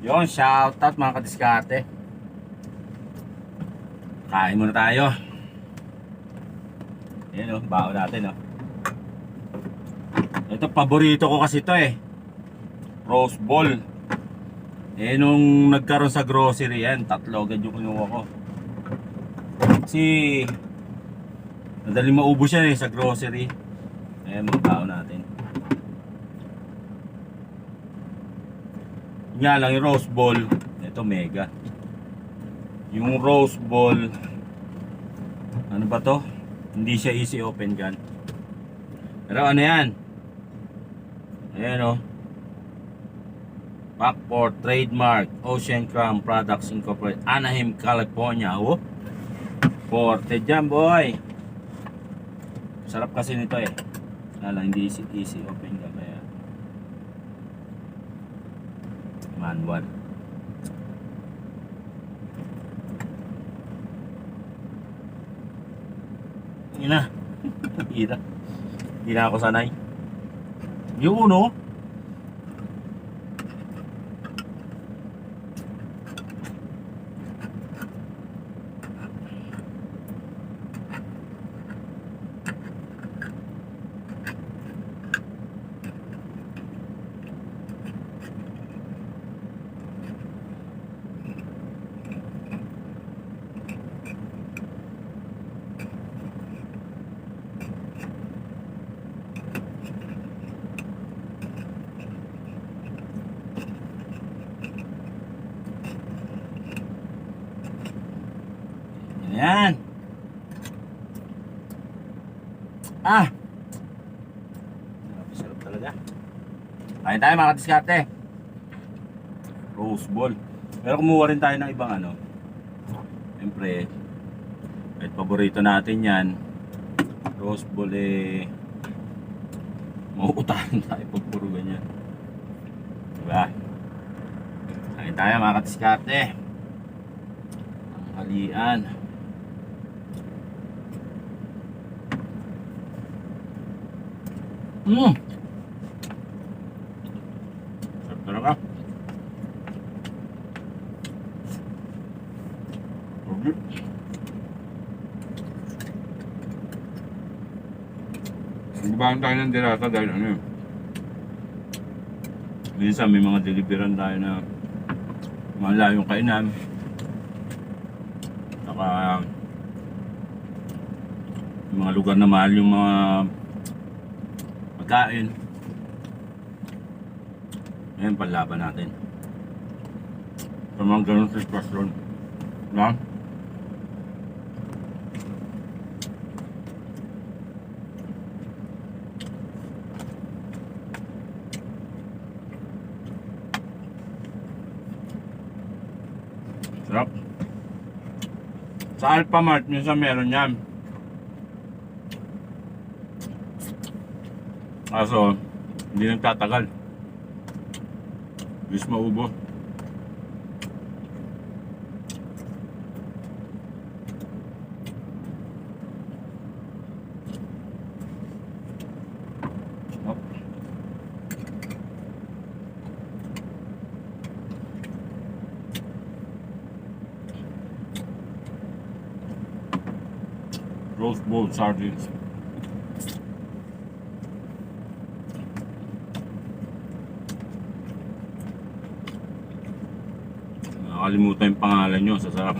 Yon, shoutout mga kadiskarte. Kain muna tayo. Ayan o, bao natin o. Ito, paborito ko kasi ito eh. Rose ball. Eh, nung nagkaroon sa grocery yan, tatlo agad yung kinuha ko. Kasi, madaling maubos yan eh sa grocery. Ayan, mga bao natin. Nga lang yung rose ball, ito mega. Yung rose ball, ano ba to? Hindi siya easy open gun. Pero ano yan? Ayan o. Backport Trademark Ocean Crown Products Incorporated Anaheim, California. Oh. Forte dyan boy. Sarap kasi nito eh. Lang hindi easy, easy open gun kaya manual. Yun na. Hindi na ako sanay. Yung uno, Yan. Ah. Sarap talaga. Kain tayo mga kadiskate. Rose ball. Pero kumuha rin tayo ng ibang ano. Siyempre, kahit paborito natin yan, rose ball eh, mauutahan tayo pag puro ganyan. Diba? Kain tayo mga kadiskate. Ang Mm. Sarap talaga. Okay. Nagbahan tayo ng dirata dahil ano yun. Minsan may mga deliveran tayo na malayong kainan. Saka mga lugar na mahal yung mga pagkain. Ngayon, panlaban natin. Sa mga ganun sitwasyon. Na? Sarap. Sa Alphamart, minsan meron yan. Kaso, hindi nagtatagal. Bis maubo. Roast bowl sardines. Nakalimutan yung pangalan nyo sa sarap.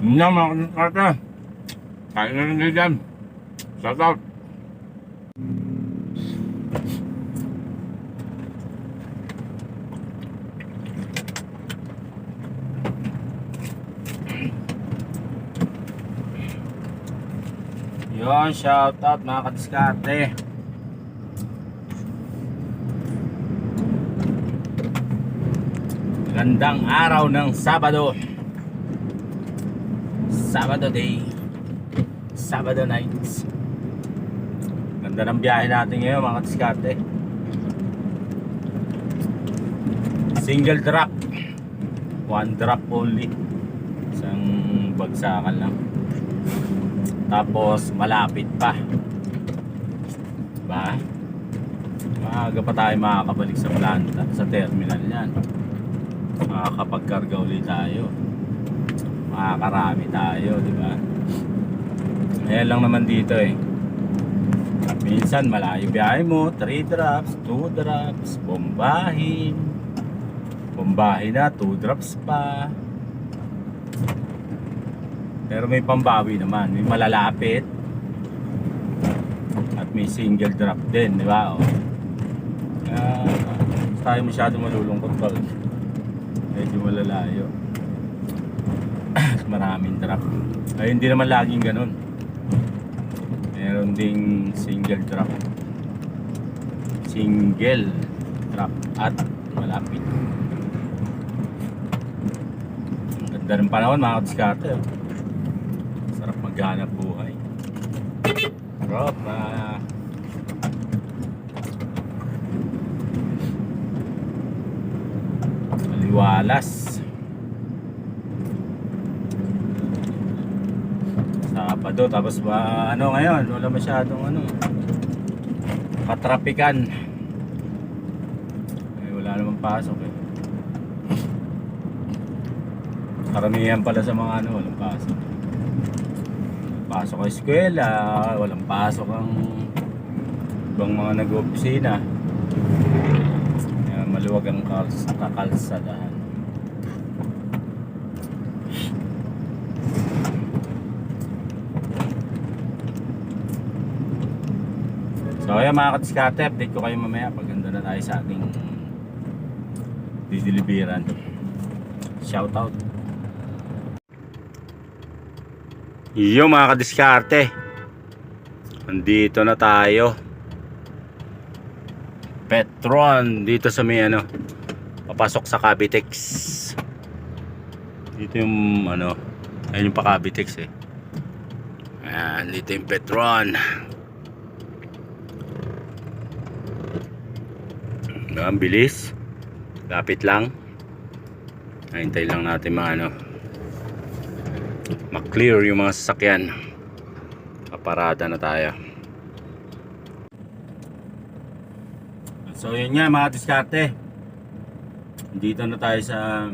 Yun na mga kata. Kain na rin dyan. Shout out. Yun, shout out mga kadiskarte. Gandang araw ng Sabado. Sabado day. Sabado nights. Ganda ng biyahe natin ngayon mga kadiskarte. Single drop. One drop only. Isang bagsakan lang. Tapos malapit pa. ba? Maaga pa tayo makakabalik sa planta, sa terminal yan. Makakapagkarga ulit tayo. Makakarami tayo, di ba? Ayan lang naman dito eh. Minsan malayo biyahe mo, 3 drops, 2 drops, bombahin. Bombahin na, 2 drops pa. Pero may pambawi naman, may malalapit. At may single drop din, di ba? O. Hindi tayo masyado malulungkot pag medyo malalayo. Maraming drop. Ay, hindi naman laging ganun. Meron ding single drop. Single drop at malapit. Ganda ng panahon mga kadiskarte. Maghanap buhay. Sarap na maliwalas. Sabado tapos ba ano ngayon wala masyadong ano katrapikan. Eh, wala namang pasok eh. Karamihan pala sa mga ano walang pasok. Pasok ang eskwela, walang pasok ang ibang mga nag-opisina. Kaya maluwag ang kals kakalsadahan. So ayan mga katiskate, update ko kayo mamaya pag ganda na tayo sa ating didiliberan. Shout out. Yo mga kadiskarte. Nandito na tayo. Petron dito sa may ano papasok sa Cavitex. Dito yung ano ayun yung pa Cavitex eh. Ayan, dito yung Petron. Ang bilis. Lapit lang. Hintay lang natin mga ano ma-clear yung mga sasakyan. Kaparada na tayo. So yun nga mga diskarte. Dito na tayo sa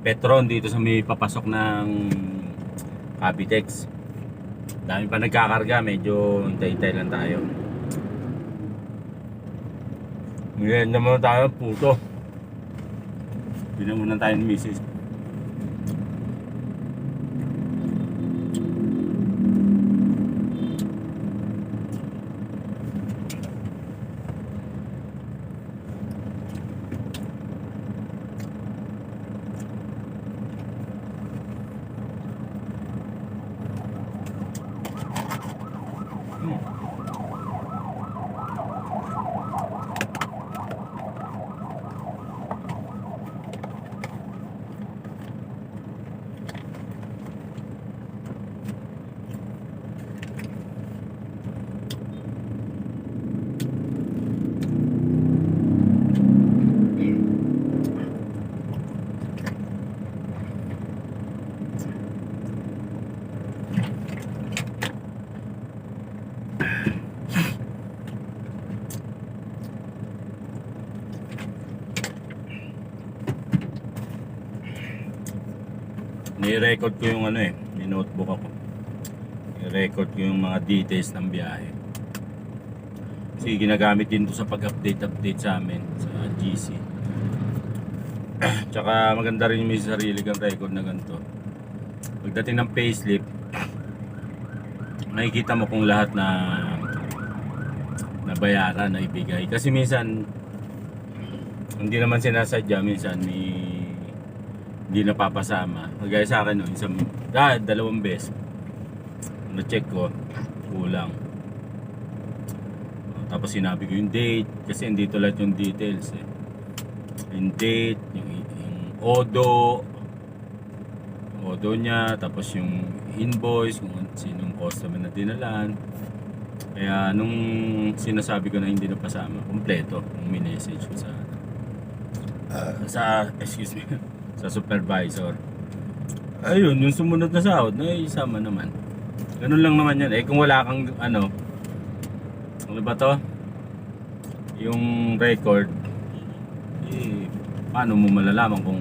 Petron dito sa may papasok ng Capitex. Dami pa nagkakarga, medyo hintay-hintay lang tayo. Ngayon naman tayo, puto. Binamunan tayo ng misis. Ni-record ko yung ano eh, yung notebook ako. Ni-record ko yung mga details ng biyahe. Kasi ginagamit din to sa pag-update-update sa amin sa GC. Tsaka maganda rin yung may sarili kang record na ganito. Pagdating ng payslip, makikita mo kung lahat na nabayaran na ibigay. Kasi minsan, hindi naman sinasadya, minsan may hindi napapasama. Kagaya sa akin, no, isang, ah, dalawang beses. Na-check ko, kulang. Tapos sinabi ko yung date, kasi hindi lahat yung details eh. Yung date, yung, yung odo, odo niya, tapos yung invoice, kung sinong customer na dinalan. Kaya nung sinasabi ko na hindi napasama, kompleto yung message ko sa sa excuse me sa supervisor. Ayun, yung sumunod na sahod, na isama naman. Ganun lang naman yan. Eh kung wala kang ano, Ano ba to? Yung record, eh, paano mo malalaman kung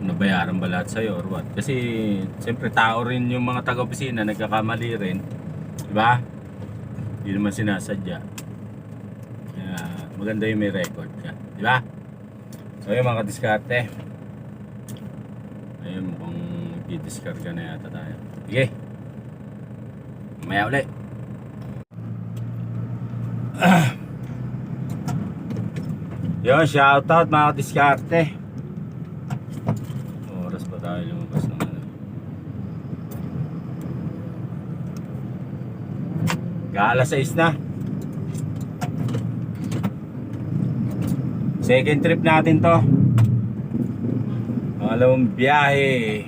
nabayaran ba lahat sa'yo or what? Kasi, siyempre tao rin yung mga taga-opisina, nagkakamali rin. Diba? Hindi naman sinasadya. Kaya, maganda yung may record ka. Diba? So, yung mga diskarte. Ayun, mukhang di-discard na yata tayo. Sige. Mamaya ulit. Yun, shoutout mga diskarte. Oras pa tayo lumabas ng ano. Gala 6 na. Second trip natin to. Pangalawang biyahe.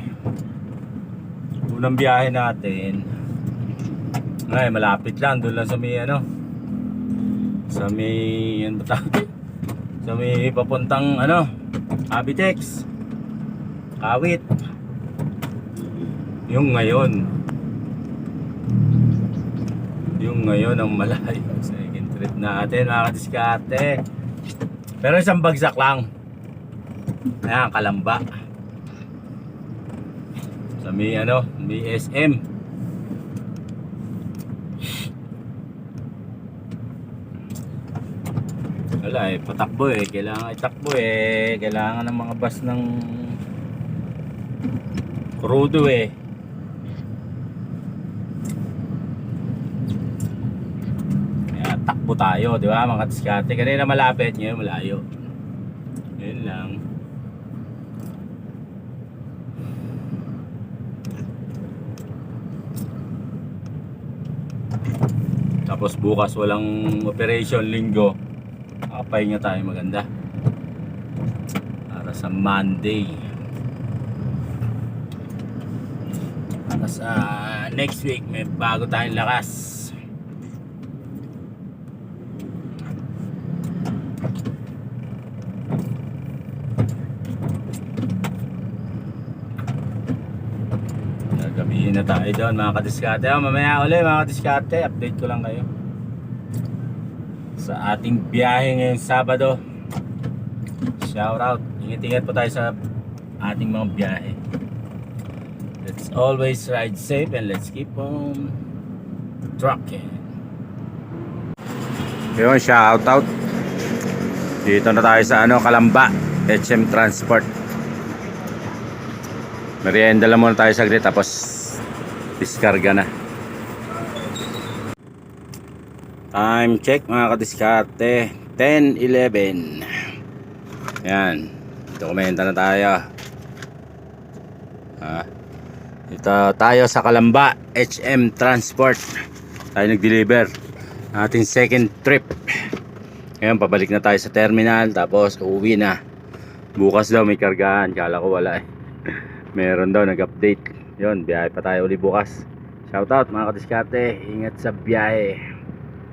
Unang biyahe natin. Ay, malapit lang. Doon lang sa may ano. Sa may... Sa may papuntang ano. Abitex. Kawit. Yung ngayon. Yung ngayon ang malayo. Second trip natin mga kadiskate. Pero isang bagsak lang. Ayan, kalamba. Sa may ano, may SM. Wala eh, patakbo eh. Kailangan itakbo eh. Kailangan ng mga bus ng crudo eh. Kaya takbo tayo, di ba mga diskarte. Kanina malapit, ngayon malayo. Yun lang. Tapos bukas walang operation linggo. Makapahinga tayo maganda. Para sa Monday. Para sa next week may bago tayong lakas. Gagabihin na tayo doon mga kadiskate. Ah, mamaya uli mga kadiskate, update ko lang kayo. Sa ating biyahe ngayong Sabado. Shout out. Ingat-ingat po tayo sa ating mga biyahe. Let's always ride safe and let's keep on trucking. Yun, shout out. Dito na tayo sa ano, Kalamba, HM Transport. Merienda lang muna tayo saglit tapos diskarga na. Time check mga kadiskarte. 10.11 Yan. Dokumenta na tayo. Ha? Ito tayo sa Kalamba HM Transport. Tayo nag-deliver. Ating second trip. Ngayon pabalik na tayo sa terminal tapos uuwi na. Bukas daw may kargahan. Kala ko wala eh. Meron daw nag-update. Yun, biyahe pa tayo uli bukas. Shoutout mga kadiskarte. Ingat sa biyahe.